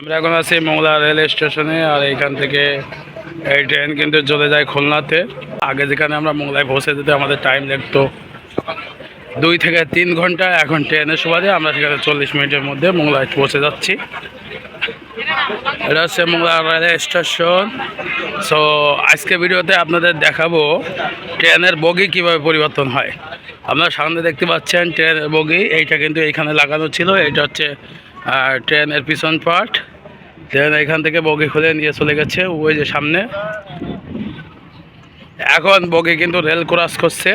আমরা এখন আছি মোংলা রেল স্টেশনে আর এইখান থেকে এই ট্রেন কিন্তু চলে যায় খুলনাতে। আগে যেখানে আমরা মোংলায় পৌঁছে যেতে আমাদের টাইম লাগতো দুই থেকে তিন ঘণ্টা। এখন ট্রেনের সুবাদে আমরা সেখানে চল্লিশ মিনিটের মধ্যে মোংলায় পৌঁছে যাচ্ছি। এটা হচ্ছে মোংলা রেল স্টেশন। সো আজকে ভিডিওতে আপনাদের দেখাবো ট্রেনের বগি কীভাবে পরিবর্তন হয়। আপনারা সামনে দেখতে পাচ্ছেন ট্রেনের বগি, এইটা কিন্তু এইখানে লাগানো ছিল। এটা হচ্ছে আহ, ট্রেনের পিছন পার্ট ট্রেন এখান থেকে বগি খুলে নিয়ে চলে গেছে ওই যে সামনে। এখন বগি কিন্তু রেল ক্রস করছে।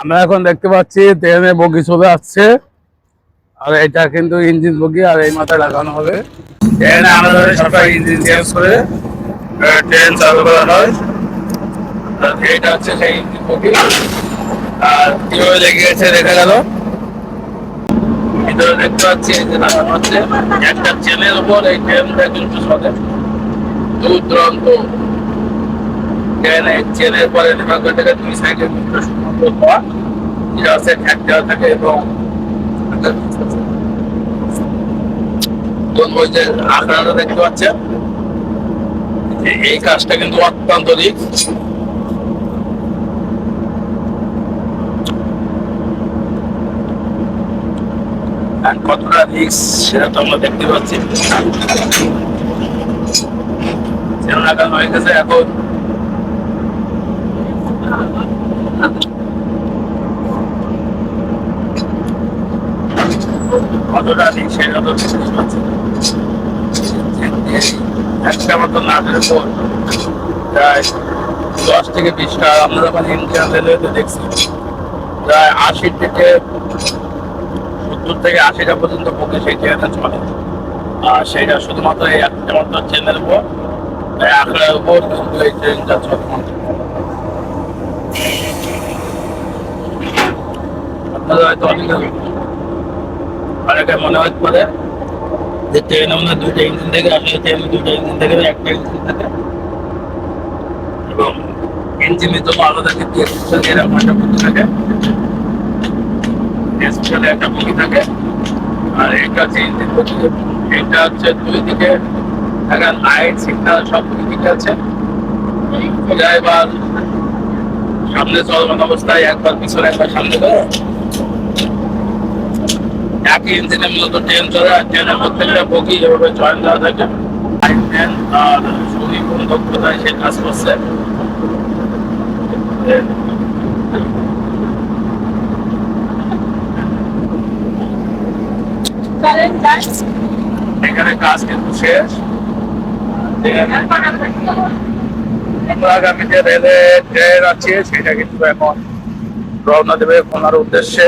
আমরা এখন দেখতে পাচ্ছি ট্রেনে বগি চলে আসছে। আর এটা কিন্তু ইঞ্জিন বগি আর এই মাথায় লাগানো হবে। ট্রেনে আমাদের সরকার ইঞ্জিন হয়। এটা হচ্ছে সেই ইঞ্জিন আর কীভাবে লেগে গেছে, দেখা গেল। ভিতরে দেখতে পাচ্ছি যে লাগানো হচ্ছে। একটা চেনের উপর এই ট্রেনটা কিন্তু চলে। দূর দূরান্ত। ট্রেনে চেনের পরে থেকে দুই সাইডে দুটো সুন্দর হওয়া থাকে এবং এবং ওই যে আখড়াটা দেখতে পাচ্ছেন? এই কাজটা কিন্তু অত্যন্ত কতটা রিক্স সেটা তো আমরা দেখতে পাচ্ছি। লাগানো হয়ে গেছে এখন। কতটা রিস্ক সেটা তো বুঝতে পারছি একটা মতো নাটের উপর। প্রায় দশ থেকে বিশটা আমরা যখন ইন্ডিয়ান রেলওয়েতে দেখছি প্রায় আশি থেকে সত্তর থেকে আশিটা পর্যন্ত পক্ষে সেই ট্রেনে চলে। আর সেইটা শুধুমাত্র এই একটা মাত্র ট্রেনের উপর। এই আখড়ার উপর কিন্তু এই ট্রেনটা চলে। আপনারা হয়তো অনেকে অনেকে মনে হতে পারে যে ট্রেন আমাদের দুইটা ইঞ্জিন থেকে আসলে ট্রেনে দুইটা ইঞ্জিন থেকে একটা ইঞ্জিন থাকে। এবং ইঞ্জিনের জন্য আলাদা কিন্তু স্পেশালি এরকম একটা বগি থাকে। স্পেশালি একটা বগি থাকে। আর এটা হচ্ছে ইঞ্জিন এটা হচ্ছে দুই দিকে থাকা লাইট সিগন্যাল সব দুই দিকে আছে। এবার সামনে চলমান অবস্থায় একবার পিছনে একবার সামনে করে। একই ইঞ্জিনে মূলত ট্রেন চলে আর ট্রেনের প্রত্যেকটা বগি জয়েন দেওয়া থাকে। কোন দক্ষতায় সে কাজ করছে? এখানে কাজ কিন্তু শেষ। আগামী যে রেলে ট্রেন আছে, সেটা কিন্তু এখন রওনা দেবে ওনার উদ্দেশ্যে।